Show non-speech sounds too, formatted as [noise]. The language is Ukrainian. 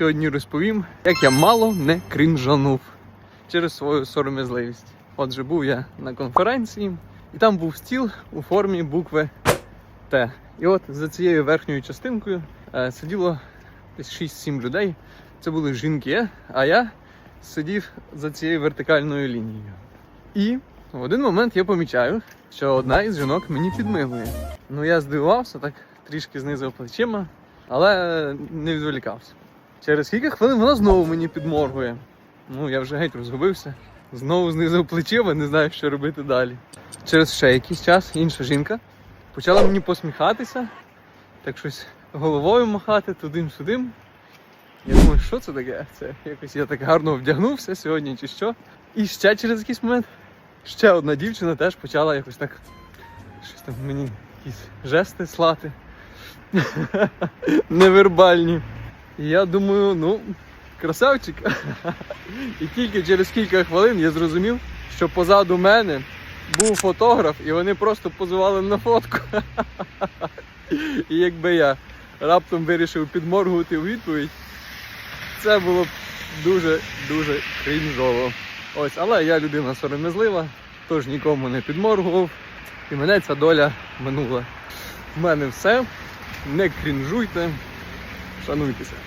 сьогодні розповім, як я мало не крінжанув через свою сором'язливість. Отже, був я на конференції, і там був стіл у формі букви Т. І от за цією верхньою частинкою е, сиділо десь 6-7 людей. Це були жінки, а я сидів за цією вертикальною лінією. І в один момент я помічаю, що одна із жінок мені підмигує. Ну я здивувався, так трішки знизив плечима, але не відволікався. Через кілька хвилин вона знову мені підморгує. Ну я вже геть розгубився. Знову знизив плечима, не знаю, що робити далі. Через ще якийсь час інша жінка почала мені посміхатися, так щось головою махати тудим-сюдим. Я думаю, що це таке? Це якось я так гарно вдягнувся сьогодні чи що. І ще через якийсь момент ще одна дівчина теж почала якось так щось там мені якісь жести слати. [laughs] Невербальні. І я думаю, ну, красавчик. І тільки через кілька хвилин я зрозумів, що позаду мене був фотограф, і вони просто позували на фотку. І якби я раптом вирішив підморгувати у відповідь, це було б дуже-дуже крінжово. Ось, але я людина сором'язлива, тож нікому не підморгував. І мене ця доля минула. У мене все. Не крінжуйте, Шануйтеся.